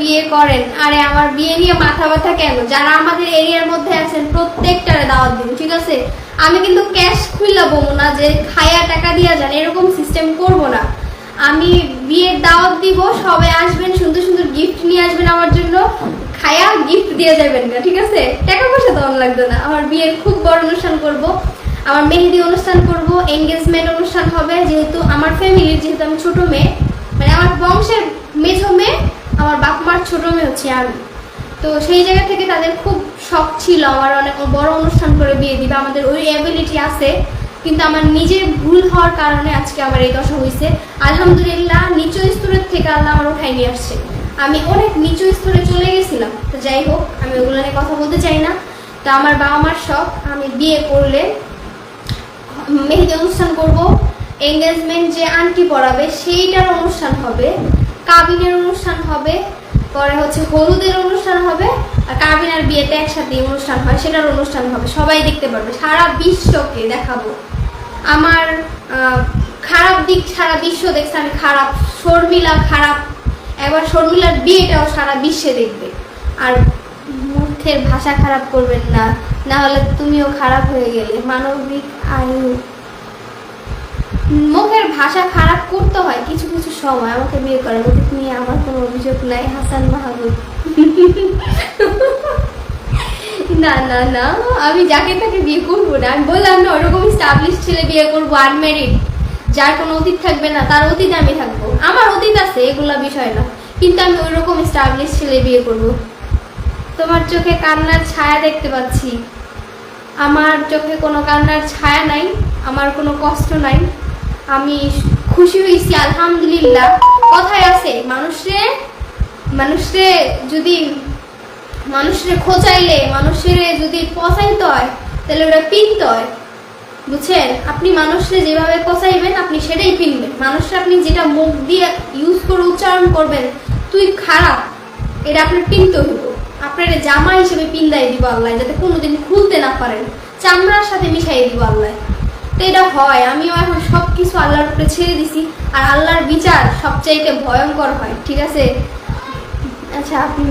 বিয়ে করেন, আরে আমার বিয়ে নিয়ে মাথা ব্যথা কেন? যারা আমাদের এরিয়ার মধ্যে আছেন, প্রত্যেকটারে দাওয়াত দিন ঠিক আছে? আমি কিন্তু ক্যাশ খুললা বমু না যে খায়া টাকা দিয়া যান, এরকম সিস্টেম করব না। আমি বিয়ের দাওয়াত দিব, সবাই আসবেন, সুন্দর সুন্দর গিফট নিয়ে আসবেন আমার জন্য। খায়া গিফট দিয়ে যাবেন না, ঠিক আছে? টাকা পয়সা তো আমার লাগবে না। আমার বিয়ের খুব বড় অনুষ্ঠান করব, আমার মেহেদি অনুষ্ঠান করব এঙ্গেজমেন্ট অনুষ্ঠান হবে, যেহেতু আমার ফ্যামিলির যেহেতু আমি ছোট মেয়ে মানে আমার বংশের আমার ছোট মেয়ে হচ্ছে আমি। তো সেই জায়গা থেকে তাদের খুব শখ ছিল আমার অনেক বড় অনুষ্ঠান করে বিয়ে দিবে, আমাদের ওই অ্যাবিলিটি আছে, কিন্তু আমার নিজের ভুল হওয়ার কারণে আজকে আমার এই দশা হয়েছে আলহামদুলিল্লাহ, নিচু স্তরের থেকে আল্লাহ আমার উঠাই নিয়ে আসছে। আমি অনেক নিচু স্তরে চলে গেছিলাম, তো যাই হোক, আমি ওগুলো নিয়ে কথা বলতে চাই না। তো আমার বাবা মার শখ, আমি বিয়ে করলে মেহেদি অনুষ্ঠান করব এঙ্গেজমেন্ট যে আন্টি পড়াবে, সেইটার অনুষ্ঠান হবে, কাবিনের অনুষ্ঠান হবে পরে হচ্ছে হলুদের অনুষ্ঠান হবে, আর কাবিন আর বিয়েতে একসাথে অনুষ্ঠান হয়, সেটার অনুষ্ঠান হবে। সবাই দেখতে পারবে, সারা বিশ্বকে দেখাবো। আমার খারাপ দিক সারা বিশ্ব দেখছে, আমি খারাপ, শর্মিলা খারাপ এবার শর্মিলার বিয়েটাও সারা বিশ্বে দেখবে। আর মুখের ভাষা খারাপ করবেন না না হলে তুমিও খারাপ হয়ে গেলে, মানবিক আয়ু মুখের ভাষা খারাপ করতে হয় কিছু কিছু সময়। আমাকে বিয়ে করার অতীত নিয়ে আমার কোনো অভিযোগ নাই, হাসান মাহমুদ। না না না, আমি যাকে তাকে বিয়ে করব না। আমি বললাম, না, ওরকম স্টাবলিশ ছেলে বিয়ে করব আনম্যারিড যার কোনো অতীত থাকবে না, তার অতীত আমি থাকব। আমার অতীত আছে, এগুলা বিষয় না। কিন্তু আমি ওইরকম স্টাবলিশ ছেলে বিয়ে করব। তোমার চোখে কান্নার ছায়া দেখতে পাচ্ছি। আমার চোখে কোনো কান্নার ছায়া নাই, আমার কোনো কষ্ট নাই। আমি খুশি হয়েছি আলহামদুলিল্লাহ। কথায় আছে, মানুষরে মানুষরে যদি, মানুষরে খোঁচাইলে, মানুষের যদি পচাইতে হয়, তাহলে ওটা পিনতে হয়। বুঝছেন? আপনি মানুষরে যেভাবে পচাইবেন, আপনি সেটাই পিনবেন। মানুষরা আপনি যেটা মুখ দিয়ে ইউজ করে উচ্চারণ করবেন, তুই খারাপ, এটা আপনার পিনতে হইব। আপনার জামা হিসেবে পিন্দাই দিব আল্লাহ, যাতে কোনোদিন খুলতে না পারেন। চামড়ার সাথে মিশাই দিব আল্লাহ। তো এটা হয়, আমিও এখন সব কিছু আল্লাহর উপরে ছেড়ে দিছি। আর আল্লাহর বিচার সবচাইতে ভয়ঙ্কর হয়, ঠিক আছে? আচ্ছা আপনি